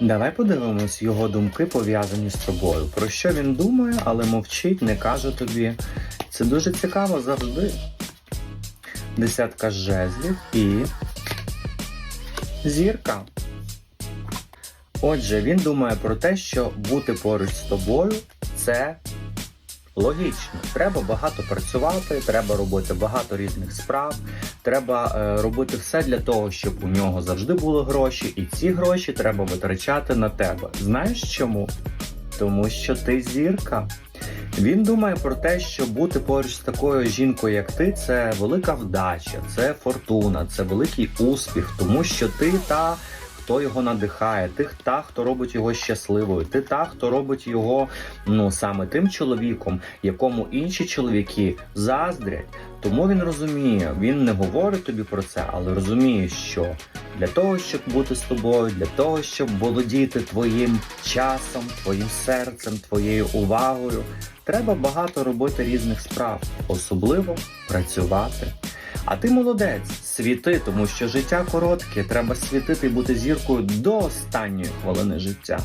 Давай подивимось його думки пов'язані з тобою. Про що він думає, але мовчить, не каже тобі. Це дуже цікаво завжди. Десятка жезлів і. Зірка. Отже, він думає про те, що бути поруч з тобою це логічно. Треба багато працювати, треба робити багато різних справ, треба е, робити все для того, щоб у нього завжди були гроші, і ці гроші треба витрачати на тебе. Знаєш чому? Тому що ти зірка. Він думає про те, що бути поруч з такою жінкою, як ти, це велика вдача, це фортуна, це великий успіх, тому що ти та, хто його надихає, ти та, хто робить його щасливою, ти та, хто робить його ну саме тим чоловіком, якому інші чоловіки заздрять. Тому він розуміє, він не говорить тобі про це, але розуміє, що для того, щоб бути з тобою, для того, щоб володіти твоїм часом, твоїм серцем, твоєю увагою, треба багато робити різних справ, особливо працювати. А ти молодець, світи, тому що життя коротке, треба світити і бути зіркою до останньої хвилини життя.